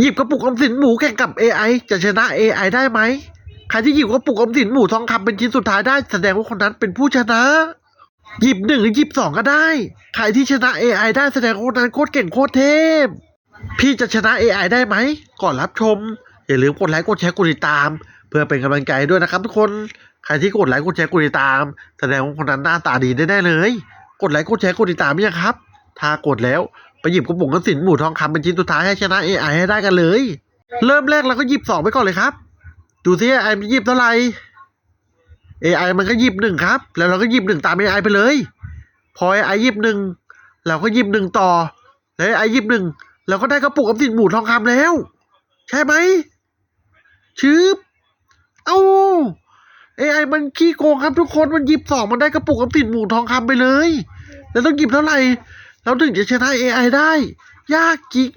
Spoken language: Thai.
หยิบกระปุกออมสินหมูแข่งกับ AI จะชนะ AI ได้ไหมใครที่หยิบกระปุกออมสินหมูทองคำเป็นชิ้นสุดท้ายได้แสดงว่าคนนั้นเป็นผู้ชนะ หยิบหนึ่งหรือหยิบสองก็ได้ ใครที่ชนะ AI ได้แสดงว่าคนนั้นโคตรเก่งโคตรเทพ พี่จะชนะ AI ได้ไหม ก่อนรับชม อย่าลืมกดไลค์กดแชร์กดติดตาม เพื่อเป็นกำลังใจด้วยนะครับทุกคน ใครที่กดไลค์กดแชร์กดติดตาม แสดงว่าคนนั้นหน้าตาดีแน่ๆเลย กดไลค์กดแชร์กดติดตามยังครับ ถ้ากดแล้ว หยิบกระปุกกระสินหมูทองคำเป็นชิ้นสุดท้ายให้ชนะ AI ให้ได้กันเลย เริ่มแรกเราก็หยิบสองไปก่อนเลยครับ ดูซิ AI มันหยิบเท่าไหร่ AI มันก็หยิบหนึ่งครับ แล้วเราก็หยิบหนึ่งตาม AI ไอไปเลย พอ AI หยิบหนึ่งเราก็หยิบหนึ่งต่อ แล้ว AI หยิบหนึ่งเราก็ได้กระปุกออมสินหมูทองคำแล้ว ใช่ไหมชืบเอ้า AI มันขี้โกงครับทุกคนมันหยิบสองมันได้กระปุกออมสินหมูทองคำไปเลย แล้วต้องหยิบเท่าไหร่ เราถึงจะชนะ AI ได้ ยากจริง